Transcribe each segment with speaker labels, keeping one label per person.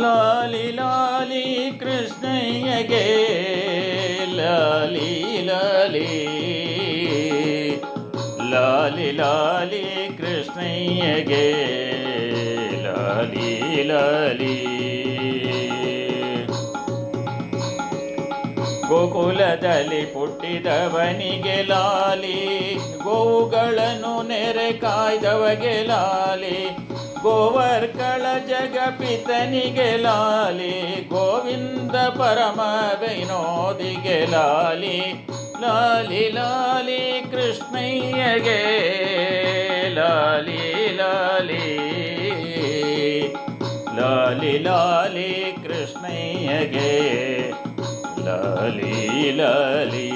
Speaker 1: ಲಾಲಿ ಲಾಲಿ ಕೃಷ್ಣಯ್ಯಗೆ ಲಾಲಿ ಲಾಲಿ ಲಾಲಿ ಲಾಲಿ ಕೃಷ್ಣಯ್ಯಗೆ ಲಾಲಿ ಲಾಲಿ ಗೋಕುಲದಲ್ಲಿ ಪುಟ್ಟಿದವನಿಗೆ ಲಾಲಿ ಗೋವುಗಳನ್ನು ನೆರೆ ಕಾಯ್ದವಗೆ ಲಾಲಿ ಗೋವರ್ಕಳ ಜಗಪಿತನಿಗೆ ಲಾಲಿ ಗೋವಿಂದ ಪರಮ ವಿನೋದಿಗೆ ಲಾಲಿ ಲಾಲಿ ಲಾಲಿ ಕೃಷ್ಣಯ್ಯಗೆ ಲಾಲಿ ಲಾಲಿ ಲಾಲಿ ಲಾಲಿ ಕೃಷ್ಣಯ್ಯಗೆ ಲಾಲಿ ಲಾಲಿ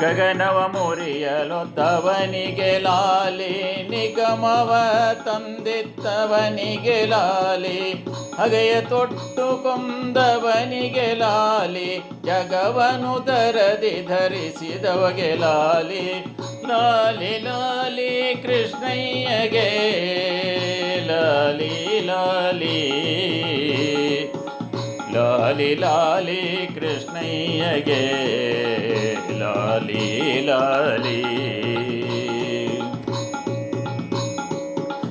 Speaker 1: ಗಗನವ ಮುರಿಯಲೊತ್ತವನಿಗೆ ಲಾಲಿ, ನಿಗಮವ ತಂದಿತ್ತವನಿಗೆ ಲಾಲಿ, ಹಗೆಯ ತೊಟ್ಟು ಕೊಂದವನಿಗೆ ಲಾಲಿ, ಜಗವನು ದರದಿ ಧರಿಸಿದವಗೆ ಲಾಲಿ ಲಾಲಿ ಲಾಲಿ ಕೃಷ್ಣಯ್ಯಗೆ, ಲಾಲಿ ಲಾಲಿ. ಲಾಲಿ ಲಾಲಿ ಕೃಷ್ಣಯ್ಯಗೆ. ಲಾಲಿ ಲಾಲಿ.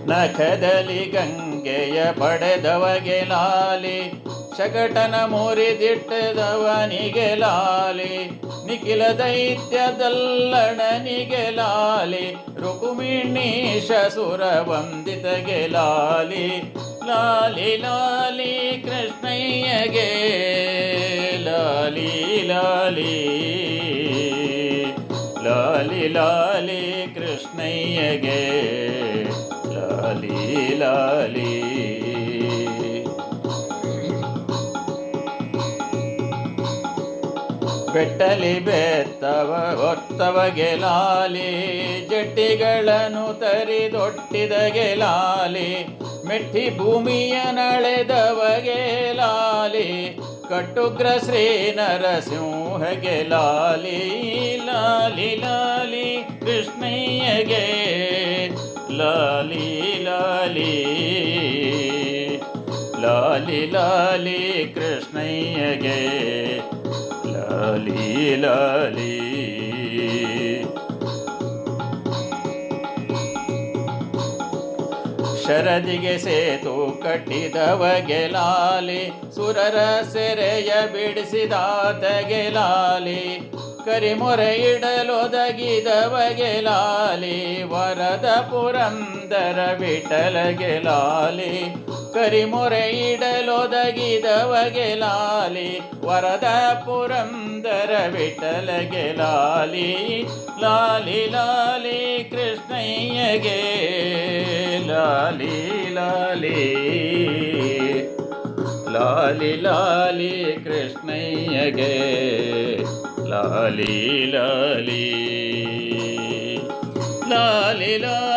Speaker 1: ನಖದಲ್ಲಿ ಗಂಗೆಯ ಪಡೆದವಗೆ ಲಾಲಿ ಶಕಟನ ಮುರಿದಿಟ್ಟದವನಿಗೆ ಲಾಲಿ, ನಿಖಿಲ ದೈತ್ಯದಲ್ಲಣನಿಗೆ ಲಾಲಿ ರುಕುಮಿಣೀಶ ಸುರ ವಂದಿತಗೆ ಲಾಲಿ. ಲಾಲಿ ಲಾಲಿ ಕೃಷ್ಣಯ್ಯಗೆ ಲಾಲಿ ಲಾಲಿ ಲಾಲಿ ಲಾಲಿ ಕೃಷ್ಣಯ್ಯಗೆ ಲಾಲಿ ಲಾಲಿ ಬೆಟ್ಟಲಿ ಬೆತ್ತವ ಹೊತ್ತವಗೆ ಲಾಲಿ ಜಟ್ಟಿಗಳನ್ನು ತರಿದೊಟ್ಟಿದಗೆ ಲಾಲಿ ಮೆಟ್ಟಿ ಭೂಮಿಯ ನಳೆದವಗೆ ಲಾಲಿ, ಕಟ್ಟುಗ್ರ ಶ್ರೀ ನರಸಿಂಹಗೆ ಲಾಲಿ ಲಾಲಿ ಲಾಲಿ, ಕೃಷ್ಣಯ್ಯಗೆ ಲಾಲಿ ಲಾಲಿ ಲಾಲಿ ಲಾಲಿ, ಕೃಷ್ಣಯ್ಯಗೆ ಲಾಲಿ ಲಾಲಿ. ಶರದಿಗೆ ಸೇತು ಕಟ್ಟಿದವ ಗೆಲಾಲಿ ಸುರರ ಸೆರೆಯ ಬಿಡಿಸಿದಾತ ಲಾಲಿ ಕರಿಮೊರೆ ಇಡಲೊದಗಿದವಗೆ ಗೆಲಾಲಿ ವರದ ಪುರಂದರ ವಿಠಲಗೆ ಲಾಲಿ ಕರಿಮೊರೆ ಇಡಲೊದಗಿದವಗೆ ಗೆಲಾಲಿ ವರದ ಪುರಂದರ ಬಿಟಲ ಲಾಲಿ ಲಾಲಿ ಲಾಲಿ ಕೃಷ್ಣಯ್ಯಗೆ. లాలి లాలి లాలి లాలి కృష్ణయ్యగే లాలి లాలి లాలి లాలి